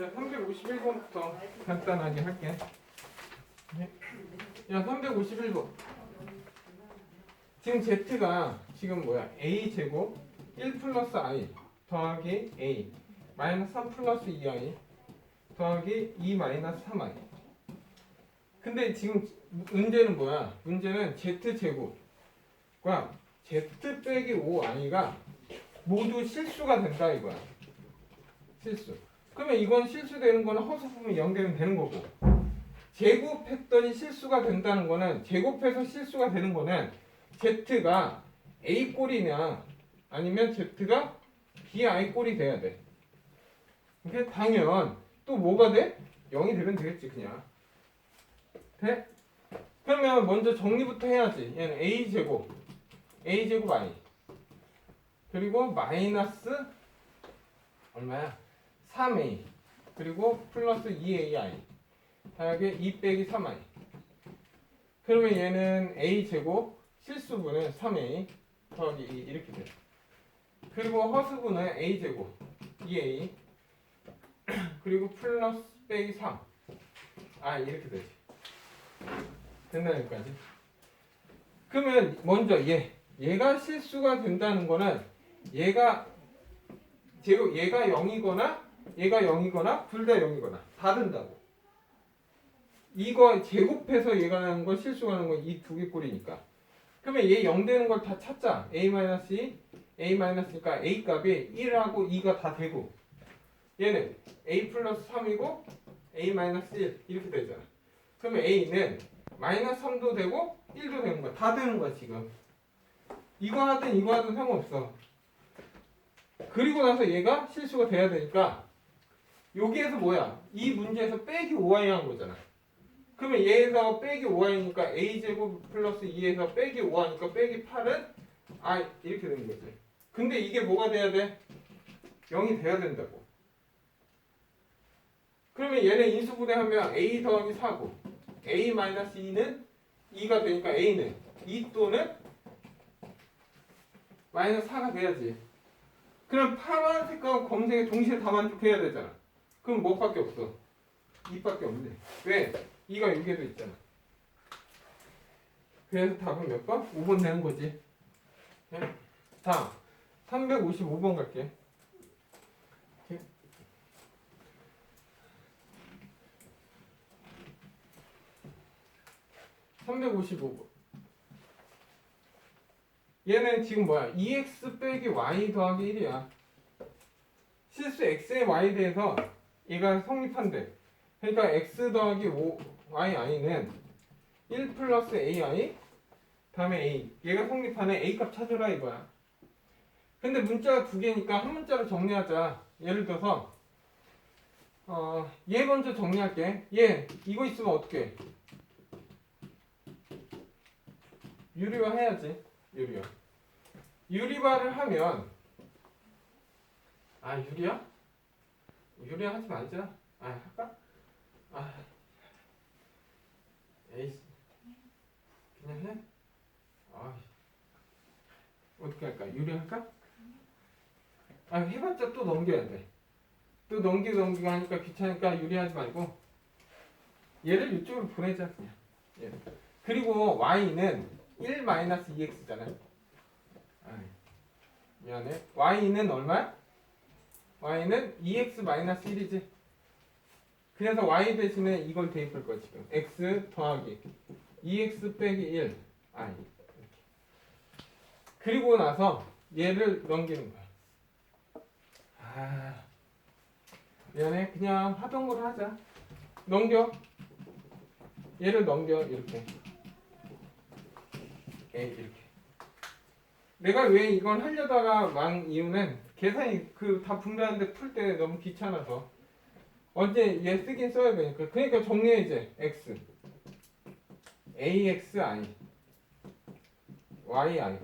야, 351번부터 간단하게 할게. 네. 야, 351번. 지금 z가 지금 뭐야? a 제곱 1 플러스 i 더하기 a 마이너스 3 플러스 2i 더하기 2 마이너스 3i. 근데 지금 문제는 뭐야? 문제는 z 제곱과 z 빼기 5i가 모두 실수가 된다 이거야. 실수. 그러면 이건 실수되는 거는 허수부분 연결은 되는 거고 제곱했더니 실수가 된다는 거는 제곱해서 실수가 되는 거는 z가 a 꼴이냐 아니면 z가 b i 꼴이 돼야 돼. 이게 당연 또 뭐가 돼? 0이 되면 되겠지 그냥. 돼? 그러면 먼저 정리부터 해야지. 얘는 a 제곱 a 제곱 i 그리고 마이너스 얼마야? 3a 그리고 플러스 2ai 다하게 2 빼기 3i 그러면 얘는 a 제곱 실수분은 3a 더하기 2 이렇게 돼 그리고 허수분은 a 제곱 2a 그리고 플러스 빼기 3아 이렇게 되지. 된다 여기까지. 그러면 먼저 얘 얘가 실수가 된다는 거는 얘가 제곱 얘가 0이거나 얘가 0이거나 둘 다 0이거나 다 된다고. 이거 제곱해서 얘가 나는 거 실수가 나는 거 이 두 개 꼴이니까. 그러면 얘 0 되는 걸 다 찾자. a-2, a-니까 a 값이 1하고 2가 다 되고 얘는 a 플러스 3이고 a-1 이렇게 되잖아. 그러면 a는 마이너스 3도 되고 1도 되는 거야. 다 되는 거야 지금. 이거 하든 이거 하든 상관없어. 그리고 나서 얘가 실수가 돼야 되니까 여기에서 뭐야? 이 문제에서 빼기 5i 한 거잖아. 그러면 얘에서 빼기 5i니까 a제곱 플러스 2에서 빼기 5i니까 빼기 8은 i 이렇게 되는 거지. 근데 이게 뭐가 돼야 돼? 0이 돼야 된다고. 그러면 얘는 인수분해하면 a 더하기 4고 a 마이너스 2는 2가 되니까 a는 2 또는 마이너스 4가 돼야지. 그럼 파란색과 검은색이 동시에 다 만족해야 되잖아. 그럼 뭐밖에 없어? 2밖에 없네. 왜? 2가 여기에도 있잖아. 그래서 답은 몇 번? 5번 되는 거지. 네? 다음 355번 갈게. 이렇게. (355번) 얘는 지금 뭐야? 2x 빼기 y 더하기 1이야. 실수 x의 y에 대해서 얘가 성립한대. 그러니까 x 더하기 5 y i는 1 플러스 ai 다음에 a. 얘가 성립하는 a 값 찾으라 이거야. 근데 문자가 두 개니까 한 문자로 정리하자. 예를 들어서 어, 얘 먼저 정리할게. 얘 이거 있으면 어떻게? 유리화 해야지. 유리화. 유리화를 하면 아 유리화? 유리화 하지 말자. 아 할까? 아 에이 그냥 해? 아 어떻게 할까? 유리화 할까? 아 해봤자 또 넘겨야 돼. 또 넘기고 넘기고 하니까 귀찮으니까 유리하지 말고 얘를 이쪽으로 보내자 그냥. 얘. 그리고 y는 1 마이너스 2x잖아. 아, 미안해. y는 얼마야? Y는 2x 마이너스 1이지. 그래서 y 대신에 이걸 대입할 거야 지금. x 더하기 2x 빼기 1 i 이렇게. 그리고 나서 얘를 넘기는 거야. 아 미안해. 그냥 하던 걸 하자. 넘겨. 얘를 넘겨 이렇게. 에 이렇게. 내가 왜 이건 하려다가 망 이유는 계산이 그 다 분배하는데 풀 때 너무 귀찮아서. 언제 얘 쓰긴 써야 되니까. 그러니까 정리해 이제. X. Axi yi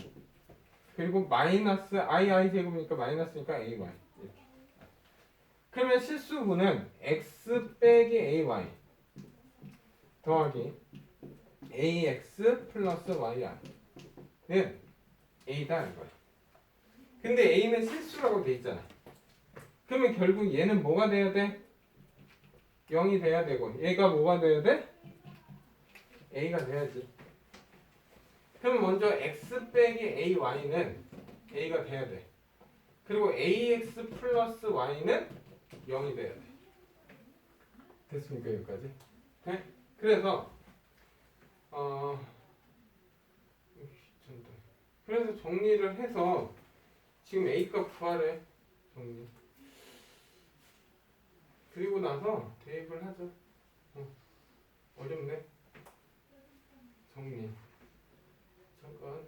그리고 마이너스 ii 제곱이니까 마이너스니까 ay 이렇게. 그러면 실수분은 x 빼기 ay 더하기 ax 플러스 yi는 A다 이거야. 근데 A는 실수라고 돼 있잖아. 그러면 결국 얘는 뭐가 돼야 돼? 0이 돼야 되고 얘가 뭐가 돼야 돼? a가 돼야지. 그럼 먼저 x 빼기 ay는 a가 돼야 돼. 그리고 ax 플러스 y는 0이 돼야 돼. 됐습니까 여기까지? 네? 그래서 어. 그래서 정리를 해서 지금 a 값 구하래 정리. 그리고 나서 대입을 하죠. 어, 어렵네. 정리. 잠깐.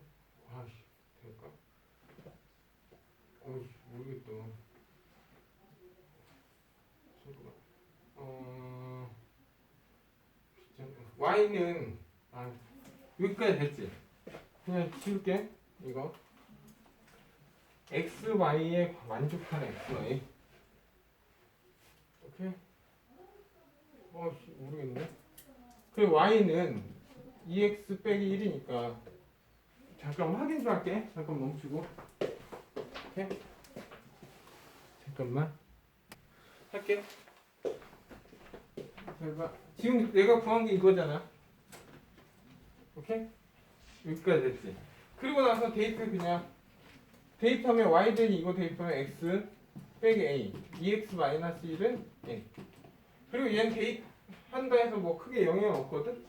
와씨 될까? 어이씨 모르겠다. 잠깐만. 어. y는 아 여기까지 됐지. 그냥 지울게 이거. X y에 만족하는 x y. 오케이. 어씨 모르겠네. 그 y는 2x 빼기 1이니까 잠깐 확인 좀 할게. 잠깐 멈추고. 오케이. 잠깐만. 할게. 잘 봐. 지금 내가 구한 게 이거잖아. 오케이? 여기까지 됐지. 그리고 나서 대입해 그냥 대입하면 y 대기 이거 대입하면 x 빼기 a. 2x 마이너스 1은 a. 그리고 얘는 대입한다 해서 뭐 크게 영향 없거든?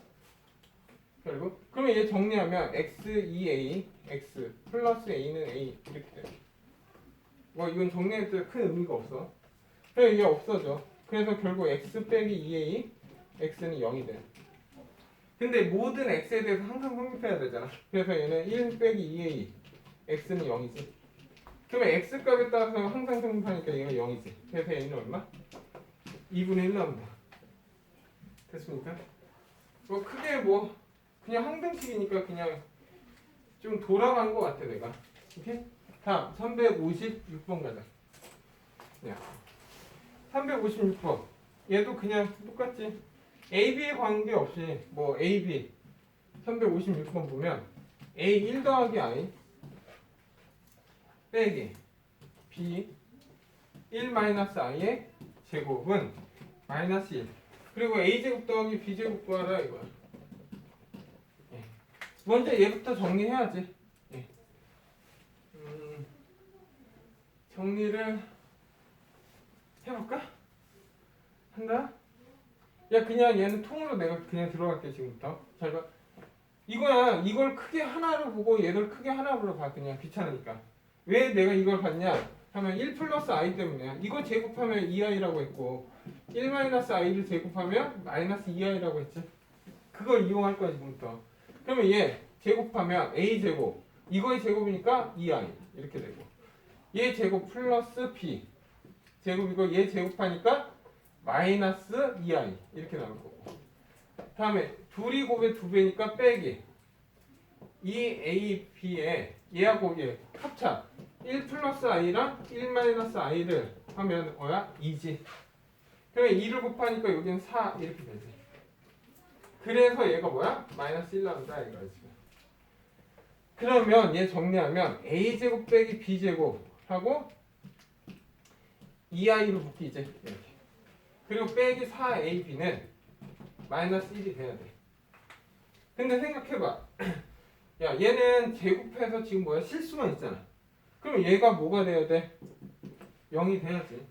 결국? 그러면 얘 정리하면 x 2a x 플러스 a는 a 이렇게 돼 뭐 이건 정리해도 큰 의미가 없어. 그래서 이게 없어져. 그래서 결국 x 빼기 2a x는 0이 돼. 근데 모든 x에 대해서 항상 성립해야 되잖아. 그래서 얘는 1 빼기 2a x는 0이지 그러면 x 값에 따라서 항상 성립하니까 얘가 0이지. 그래서 얘는 얼마? 2분의 1 나온다. 됐습니까? 뭐 크게 뭐 그냥 항등식이니까 그냥 좀 돌아간 것 같아 내가. 오케이? 다음 356번 가자. 야, 356번. 얘도 그냥 똑같지. A, B에 관계없이 뭐 A, B 356번 보면 A 1 더하기 I 빼기 b 1 마이너스 i의 제곱은 마이너스 1 그리고 a 제곱 더하기 b 제곱 구하라 이거야 예. 먼저 얘부터 정리해야지 예. 음, 정리를 해볼까? 한다? 야 그냥 얘는 통으로 내가 그냥 들어갈게 지금부터 잘 봐 이거야 이걸 크게 하나로 보고 얘를 크게 하나로 봐 그냥 귀찮으니까 왜 내가 이걸 봤냐? 하면 1 플러스 i 때문이야. 이거 제곱하면 2i라고 했고 1 마이너스 i를 제곱하면 마이너스 2i라고 했지. 그걸 이용할 거야 지금부터. 그러면 얘 제곱하면 a 제곱. 이거의 제곱이니까 2i 이렇게 되고. 얘 제곱 플러스 b. 제곱 이거 얘 제곱하니까 마이너스 2i 이렇게 나올 거고. 다음에 둘이 곱의 두 배니까 빼기. 2a b에 얘하고 얘 합차 1 플러스 i랑 1 마이너스 i를 하면 뭐야? 2지. 그러면 2를 곱하니까 여기는 4 이렇게 되지. 그래서 얘가 뭐야? 마이너스 1 나온다 이거야 지금. 그러면 얘 정리하면 a제곱 빼기 b제곱 하고 2i로 묶이지 이렇게. 그리고 빼기 4ab는 마이너스 1이 돼야 돼. 근데 생각해봐. 야 얘는 제곱해서 지금 뭐야? 실수만 있잖아. 그럼 얘가 뭐가 돼야 돼? 0이 돼야지.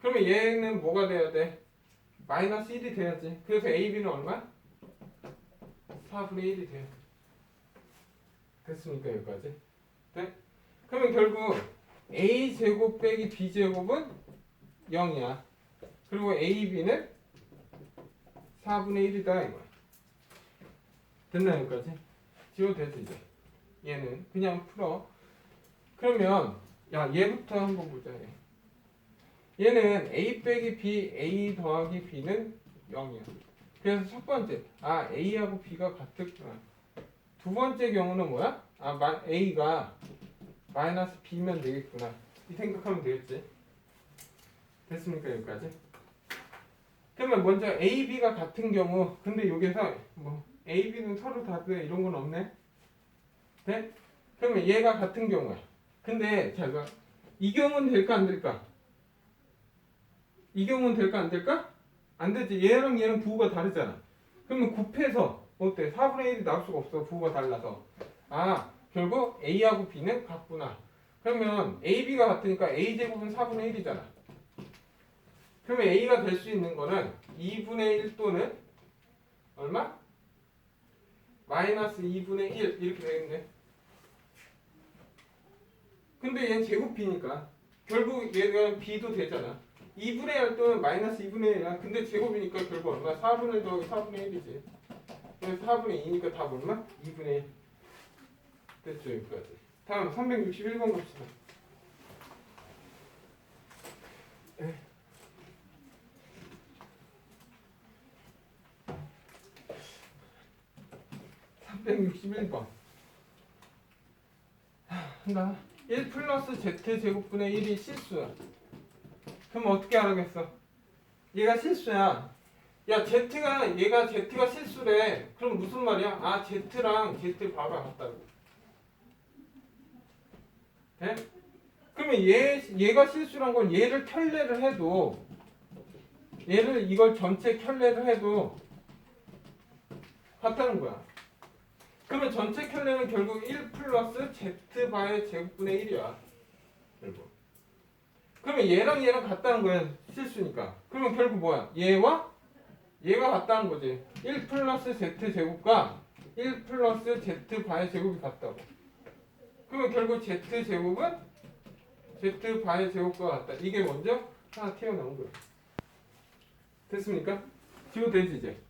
그러면 얘는 뭐가 돼야 돼? 마이너스 1이 돼야지. 그래서 AB는 얼마? 4분의 1이 돼요. 됐습니까? 여기까지? 네? 그러면 결국 A 제곱 빼기 B 제곱은 0이야. 그리고 AB는 4분의 1이다 이거야. 됐나 여기까지? 지워도 되지 이제. 얘는 그냥 풀어. 그러면 야 얘부터 한번 보자. 얘. 얘는 a 빼기 b, a 더하기 b는 0이야. 그래서 첫 번째, 아 a하고 b가 같았구나. 두 번째 경우는 뭐야? 아 마, a가 마이너스 b면 되겠구나. 이 생각하면 되겠지. 됐습니까 여기까지? 그러면 먼저 a, b가 같은 경우, 근데 여기서 뭐 a, b는 서로 다르다 이런 건 없네. 돼? 그러면 얘가 같은 경우야. 근데 제가 이 경우는 될까 안 될까? 이 경우는 될까 안 될까? 안 되지. 얘랑 얘는 부호가 다르잖아. 그러면 곱해서 어때? 4분의 1이 나올 수가 없어. 부호가 달라서. 아, 결국 A하고 B는 같구나. 그러면 A, B가 같으니까 A 제곱은 4분의 1이잖아. 그러면 A가 될 수 있는 거는 2분의 1 또는 얼마? 마이너스 2분의 1 이렇게 되겠네. 근데 얘는 제곱 B니까 결국 얘가 B도 되잖아. 2분의 1 또는 마이너스 2분의 1이야. 근데 제곱이니까 결국 얼마? 4분의 1 더하기 4분의 1이지. 그래서 4분의 2니까 답 얼마? 2분의 1. 됐죠, 여기까지. 다음 361번 봅시다. 에. (361번) 한다 1 플러스 z 제곱분의 1이 실수야. 그럼 어떻게 알아겠어? 얘가 실수야. 야 z가 얘가 z가 실수래. 그럼 무슨 말이야? 아 z랑 z 바가 같다고. 돼? 그러면 얘 얘가 실수란 건 얘를 켤레를 해도 얘를 이걸 전체 켤레를 해도 같다는 거야 그러면 전체 켤레는 결국 1 플러스 z 바의 제곱분의 1이야. 결국. 그러면 얘랑 얘랑 같다는 거야 실수니까. 그러면 결국 뭐야? 얘와 얘가 같다는 거지. 1 플러스 z 제곱과 1 플러스 z 바의 제곱이 같다고. 그러면 결국 z 제곱은 z 바의 제곱과 같다. 이게 먼저 하나 튀어나온 거야. 됐습니까? 지워 되지 이제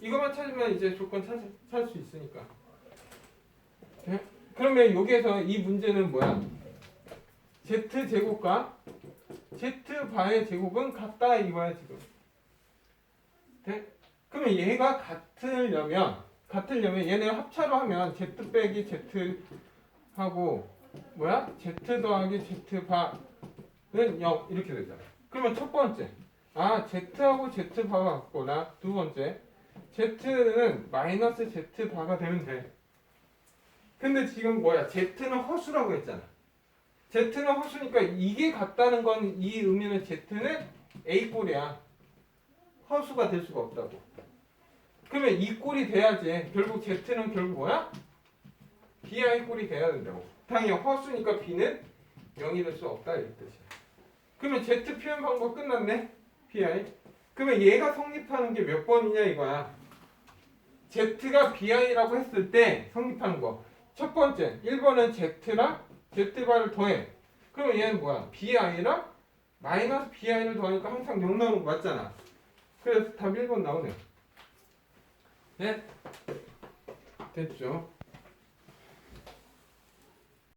이것만 찾으면 이제 조건 찾, 찾을 수 있으니까. 네? 그러면 여기에서 이 문제는 뭐야? Z 제곱과 z 바의 제곱은 같다 이거야 지금. 네? 그러면 얘가 같으려면 같으려면 얘네 합차로 하면 z 빼기 z 하고 뭐야? Z 더하기 z 바는 0 이렇게 되잖아. 그러면 첫 번째. 아 z하고 z 바가 같거나. 두 번째 z는 마이너스 z 바가 되면 돼. 근데 지금 뭐야? Z는 허수라고 했잖아. Z는 허수니까 이게 같다는 건 이 의미는 z는 a 꼴이야. 허수가 될 수가 없다고. 그러면 이 꼴이 돼야지. 결국 z는 결국 뭐야? Bi 꼴이 돼야 된다고. 당연히 허수니까 b는 0이 될 수 없다 이 뜻이야. 그러면 z 표현 방법 끝났네? Bi 그러면 얘가 성립하는 게 몇 번이냐 이거야? Z가 bi라고 했을 때 성립하는 거. 첫 번째 1번은 z랑 z바를 더해. 그러면 얘는 뭐야? Bi랑 마이너스 bi를 더하니까 항상 0 나오는 거 맞잖아. 그래서 답 1번 나오네. 네? 됐죠